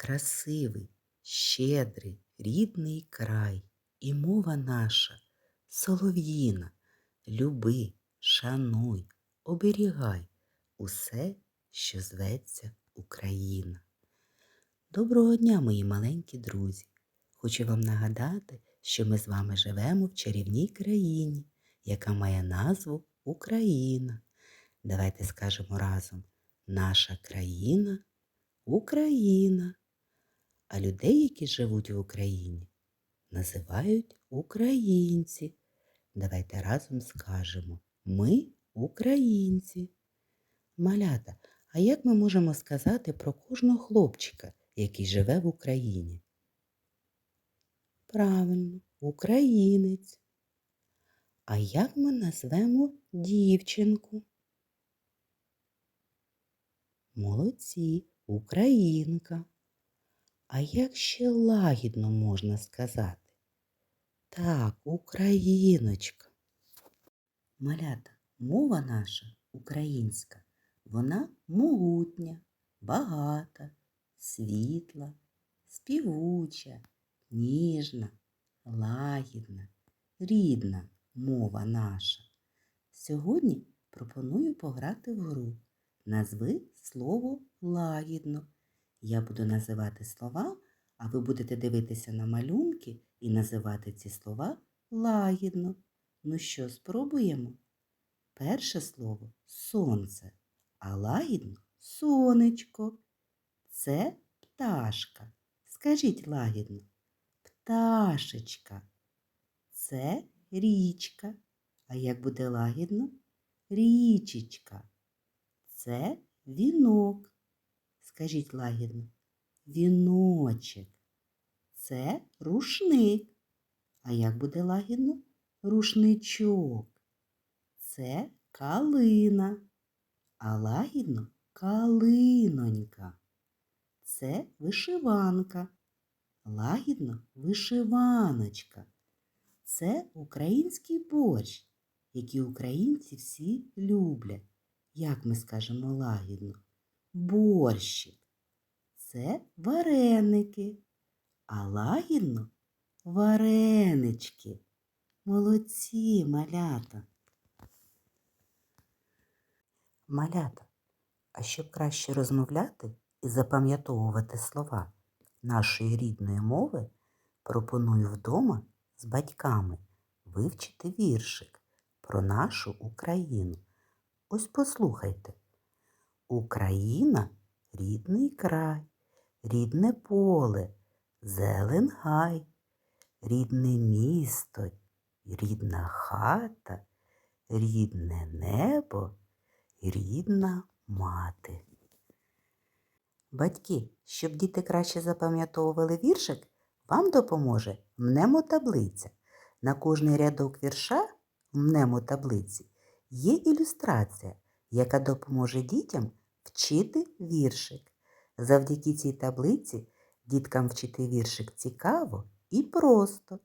красивий, щедрий, рідний край, і мова наша солов'їна. Люби, шануй, оберігай усе, що зветься Україна. Доброго дня, мої маленькі друзі! Хочу вам нагадати, що ми з вами живемо в чарівній країні, яка має назву Україна. Давайте скажемо разом наша країна Україна. А людей, які живуть в Україні, називають українці. Давайте разом скажемо Ми українці. Малята, а як ми можемо сказати про кожного хлопчика, який живе в Україні? Правильно, українець. А як ми назвемо дівчинку? Молодці, українка. А як ще лагідно можна сказати? Так, україночка. Малята, мова наша українська, вона могутня, багата, світла, співуча, ніжна, лагідна, рідна мова наша. Сьогодні пропоную пограти в гру. Назви слово лагідно. Я буду називати слова, а ви будете дивитися на малюнки і називати ці слова лагідно. Ну що, спробуємо? Перше слово сонце, а лагідно сонечко. Це пташка. Скажіть лагідно. Пташечка. Це річка. А як буде лагідно? Річечка. Це вінок. Скажіть лагідно. Віночек. Це рушник. А як буде лагідно? Рушничок. Це калина. А лагідно калинонька. Це вишиванка. Лагідно вишиваночка. Це український борщ, який українці всі люблять. Як ми скажемо лагідно? Борщик. Це вареники, а лагідно варенички. Молодці малята. Малята, а щоб краще розмовляти і запам'ятовувати слова нашої рідної мови, пропоную вдома з батьками вивчити віршик про нашу Україну. Ось послухайте. Україна рідний край, рідне поле, зелен гай, рідне місто, рідна хата, рідне небо, рідна мати. Батьки, щоб діти краще запам'ятовували віршик, вам допоможе мнемотаблиця. На кожний рядок вірша в мнемотаблиці є ілюстрація, яка допоможе дітям вчити віршик. Завдяки цій таблиці діткам вчити віршик цікаво і просто.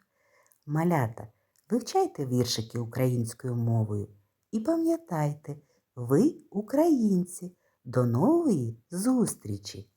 Малята, вивчайте віршики українською мовою і пам'ятайте, ви українці. До нової зустрічі!